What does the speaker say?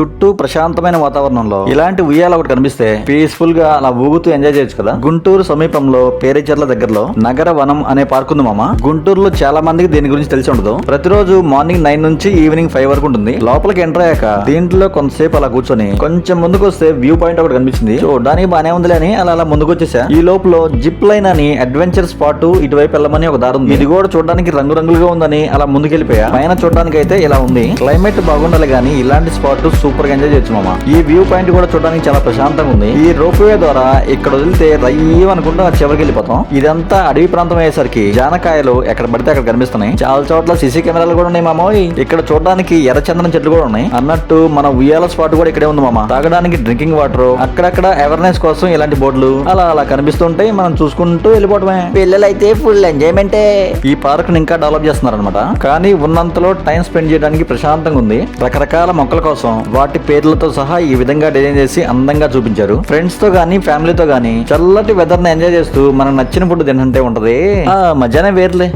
చుట్టూ ప్రశాంతమైన వాతావరణంలో ఇలాంటి ఉయ్యాల ఒకటి కనిపిస్తే పీస్ఫుల్గా అలా ఊగుతూ ఎంజాయ్ చేయొచ్చు కదా? గుంటూరు సమీపంలో పేరేచర్ల దగ్గరలో నగర వనం అనే పార్క్ ఉంది మామ. గుంటూరులో చాలా మందికి దీని గురించి తెలిసి ఉండదు. ప్రతిరోజు మార్నింగ్ నైన్ నుంచి ఈవినింగ్ ఫైవ్ వరకు ఉంటుంది. లోపలికి ఎంటర్ అయ్యాక దీంట్లో కొంతసేపు అలా కూర్చొని కొంచెం ముందుకు వస్తే వ్యూ పాయింట్ ఒకటి కనిపించింది చూడడానికి బానే ఉందిలే అని అలా అలా ముందుకు వచ్చేసా. ఈ లోపల జిప్ లైన్ అని అడ్వెంచర్ స్పాట్ ఇటువైపు వెళ్ళమని ఒక దారి ఉంది. ఇది కూడా చూడడానికి రంగురంగులుగా ఉందని అలా ముందుకెళ్ళిపోయా. పైన చూడడానికి అయితే ఇలా ఉంది. క్లైమేట్ బాగుండాలి గానీ ఇలాంటి స్పాట్ సూపర్గా ఎంజాయ్ చేయొచ్చు మామ. ఈ వ్యూ పాయింట్ కూడా చూడడానికి చాలా ప్రశాంతంగా ఉంది. ఈ రోప్ వే ద్వారా ఇక్కడ వదిలితే రయ్యం అనుకుంటా చివరికి వెళ్ళిపోతాం. ఇదంతా అడవి ప్రాంతం అయ్యేసరికి జానకాయలు ఎక్కడ పడితే అక్కడ కనిపిస్తున్నాయి. చాలా చోట్ల సీసీ కెమెరాలు కూడా ఉన్నాయి మామ. ఇక్కడ చూడడానికి ఎర్రచందనం చెట్లు కూడా ఉన్నాయి. అన్నట్టు మన ఉయ్యాల స్పాట్ కూడా ఇక్కడే ఉంది మామ. తాగడానికి డ్రింకింగ్ వాటర్ అక్కడక్కడ అవేర్నెస్ కోసం ఇలాంటి బోర్డులు అలా అలా కనిపిస్తుంటాయి. మనం చూసుకుంటూ వెళ్ళిపోవడమే పిల్లలైతే ఫుల్ ఎంజాయ్మెంటే. ఈ పార్క్ ఇంకా డెవలప్ చేస్తున్నారు అనమాట కానీ ఉన్నంతలో టైం స్పెండ్ చేయడానికి ప్రశాంతంగా ఉంది. రకరకాల మొక్కల కోసం వాటి పేర్లతో సహా ఈ విధంగా డిజైన్ చేసి అందంగా చూపించారు. ఫ్రెండ్స్తో గానీ ఫ్యామిలీతో గానీ చల్లటి వెదర్ని ఎంజాయ్ చేస్తూ మనకు నచ్చిన ఫుడ్ తినంటే ఉంటది. మధ్యాహ్నం వేర్లే.